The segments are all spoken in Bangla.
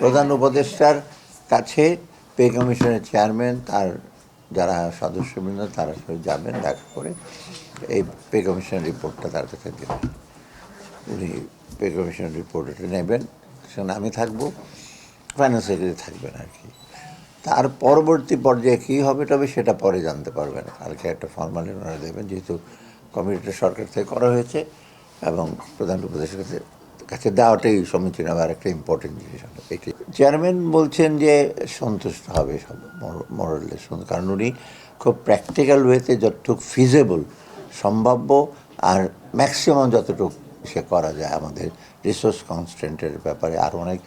প্রধান উপদেষ্টার কাছে পে কমিশনের চেয়ারম্যান, তার যারা সদস্যবৃন্দ তারা সবাই যাবেন, দেখা করে এই পে কমিশনের রিপোর্টটা তার কাছে দেবেন। উনি পে কমিশনের রিপোর্ট এটা নেবেন। সেখানে আমি থাকব, ফাইন্যান্স সেক্রেটারি থাকবেন আর কি। তার পরবর্তী পর্যায়ে কী হবে, তবে সেটা পরে জানতে পারবেন। কালকে একটা ফর্মালি ওনারা দেবেন, যেহেতু কমিটিটা সরকার থেকে করা হয়েছে এবং প্রধান কাছে কাছে দেওয়াটাই সমীচীন হবে আর একটা ইম্পর্টেন্ট জিনিস হবে এটি চেয়ারম্যান বলছেন যে সন্তুষ্ট হবে সব মরলে কারণ উনি খুব প্র্যাকটিক্যাল ওয়েতে যতটুকু ফিজেবল সম্ভাব্য আর ম্যাক্সিমাম যতটুকু সে করা যায় আমাদের রিসোর্স কনস্ট্যান্টের ব্যাপারে। আর অনেক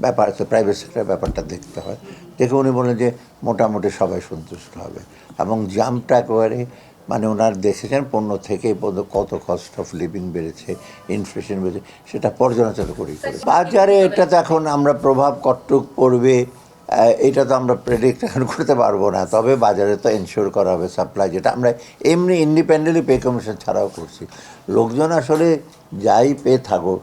ব্যাপার তো প্রাইভেট সেক্টরের ব্যাপারটা দেখতে হয়। দেখে উনি বলেন যে মোটামুটি সবাই সন্তুষ্ট হবে এবং জাম্পটা একেবারে মানে ওনার দেখেছেন পণ্য থেকে পর্যন্ত কত কস্ট অফ লিভিং বেড়েছে ইনফ্লেশন বেড়েছে সেটা পর্যালোচনা করেই করে বাজারে এটা তো এখন আমরা প্রভাব কটটুক পড়বে এটা তো আমরা প্রেডিক্ট এখন করতে পারব না তবে বাজারে তো এনশিওর করা হবে সাপ্লাই যেটা আমরা এমনি ইন্ডিপেন্ডেন্টলি পে কমিশন ছাড়াও করছি। লোকজন আসলে যাই পেয়ে থাকো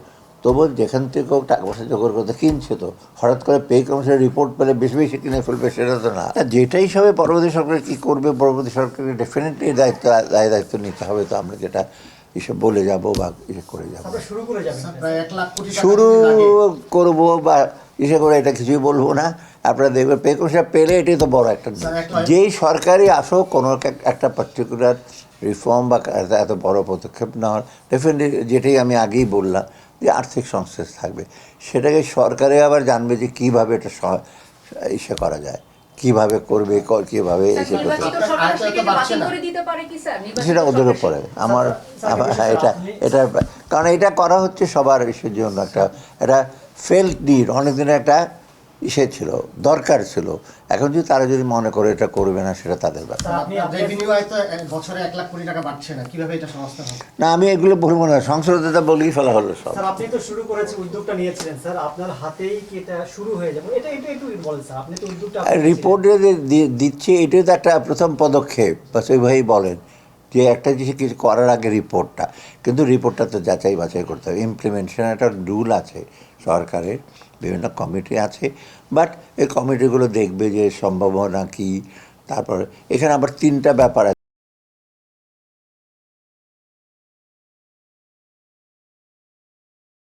তবু যেখান থেকে হোক টাকা পয়সা জোগাড় করতে কিনছে তো হঠাৎ করে পে কমিশনের রিপোর্ট পেলে বেশি বেশি কিনে ফেলবে সেটা তো না। যেটা হিসাবে পরবর্তী সরকার কী করবে পরবর্তী সরকারকে ডেফিনেটলি দায়িত্ব দায় দায়িত্ব নিতে হবে তো আমরা যেটা হিসেবে বলে যাব বা ইয়ে করে যাব। শুরু করে যাবেন প্রায় এক লাখ কোটি টাকা শুরু যদি লাগে, করব বা ইসে করে এটা কিছুই বলব না। আপনারা দেখবেন পে কমিশন পেলে এটাই তো বড় একটা যেই সরকারি আসুক কোনো এক- একটা পার্টিকুলার রিফর্ম বা এত- এত বড় পদক্ষেপ নেওয়ার ডেফিনেটলি যেটাই আমি আগেই বললাম যে আর্থিক সংশ্লেষ থাকবে। সেটাকে সরকারে আবার জানবে যে কীভাবে এটা ইসে করা যায়। কীভাবে করবে কীভাবে এসে করতে নির্বাচিত আপনার সরকার আয়টা তো সেটাকে বাড়ছে বাতিল না। করে দিতে পারে কি স্যার? নির্বাচিত সেটা ওদের উপরে। আমার এটা এটা কারণ এটা করা হচ্ছে সবার ইসের জন্য একটা এটা ফেল নিড অনেকদিনের একটা ইসে ছিল দরকার ছিল। এখন যদি তারা যদি মনে করে এটা করবে না সেটা তাদের ব্যাপার। না কীভাবে এটা সংস্থা হবে? না আমি এগুলো বলব না সংসদে বলেই ফেলা হলো সব। স্যার আপনি তো শুরু করেছেন উদ্যোগটা নিয়েছিলেন স্যার। আপনার হাতেই কি এটা শুরু হয়ে যাবে? এটা একটু একটু বলেন স্যার। আপনি তো উদ্যোগটা রিপোর্টে যে দিচ্ছে এটাই তো একটা প্রথম পদক্ষেপ বাস ওইভাবেই বলেন। যে একটা জিনিস কিছু করার আগে রিপোর্টটা কিন্তু রিপোর্টটা তো যাচাই বাছাই করতে হবে। ইমপ্লিমেন্টেশন একটা রুল আছে সরকারের, বিভিন্ন কমিটি আছে। বাট এই কমিটিগুলো দেখবে যে সম্ভাবনা কী, তারপর এখানে আবার তিনটা ব্যাপার